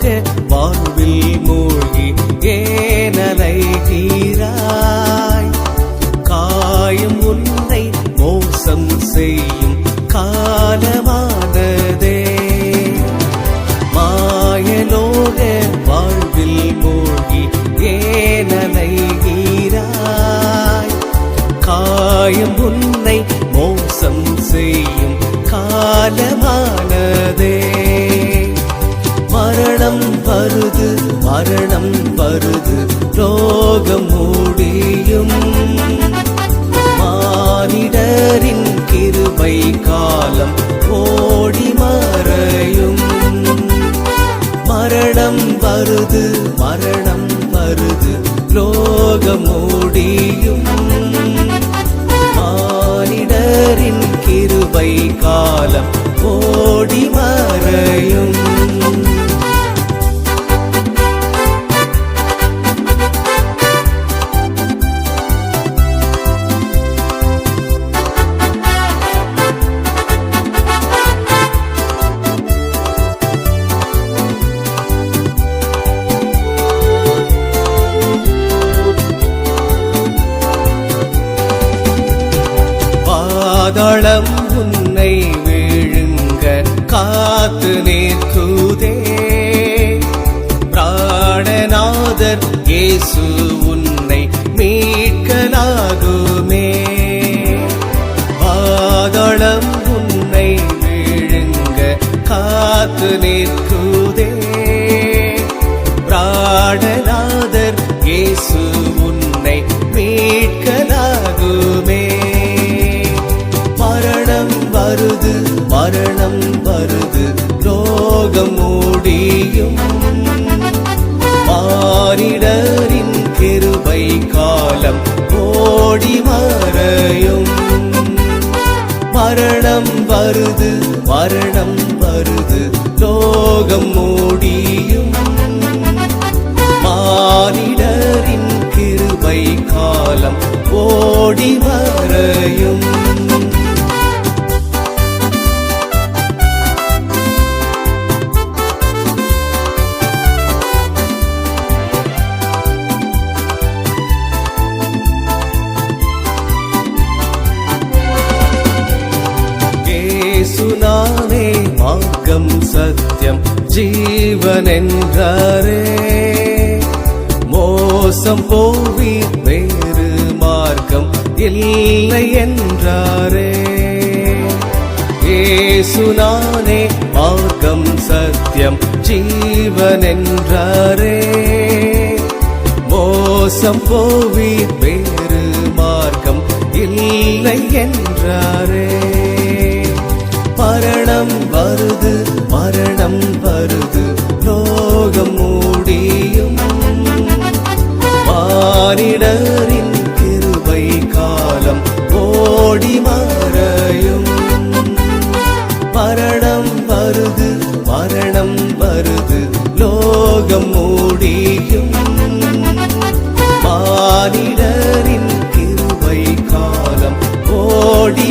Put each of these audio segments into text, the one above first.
மாயலோக வாழ்வில் மூழ்கி ஏனலை தீராய். காயம் உன்னை மோசம் செய்யும் காலமானதே. மாயலோக வாழ்வில் மூழ்கி ஏனலை தீராய். காயம் உன்னை மோசம் செய்யும் காலமானதே. வருது மரணம் வருது ரோகம் மூடியும். மானிடரின் கிருபை காலம் ஓடி மறையும். மரணம் வருது மரணம் வருது ரோகம் மூடியும். மானிடரின் கிருபை காலம் ஓடி மறையும். மீட்கலாகுமே பாதாளம் உன்னை விழுங்க காத்து நிற்குதே. பிராணநாதர் இயேசு உன்னை மீட்கலாகுமே. மரணம் வருது மரணம் வருது ரோகம் முடியும் வருது மரணம் வருது லோகம் மூடியும். மானிடரின் கிருபை காலம் ஓடி வரையும் நானே மார்க்கம் சத்தியம் ஜீவனென்றாரே. மோசம் போவி வேறு மார்க்கம் இல்லை என்றாரே ஏசுநானே மார்க்கம் சத்தியம் ஜீவனென்றாரே. மோசம் போவி வேறு மார்க்கம் இல்லை என்றாரே வருது மரணம் வருது லோகம் மூடியும். மானிடரின் கிருபை காலம் ஓடி மறையும். மரணம் வருது மரணம் வருது லோகம் மூடியும். மானிடரின் கிருபை காலம் ஓடி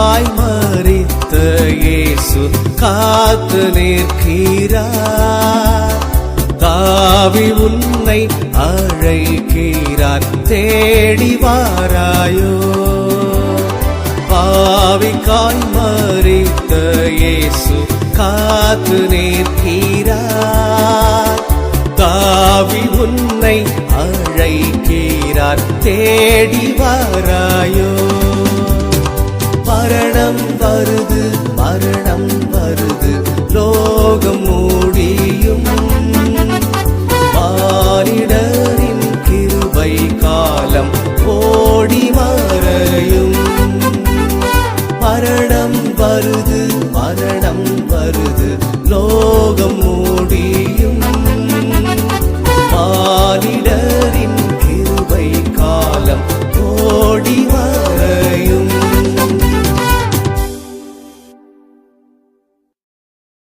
பாவிக்காய் மறித்த இயேசு காத்து நிற்கிறார். தாவி உன்னை அழைக்கிறார். தேடி வாராயோ. பாவிக்காய் மறித்த இயேசு காத்து நிற்கிறார். தாவி உன்னை அழைக்கிறார். தேடி வாராயோ. மரணம் வருது மரணம் வருது.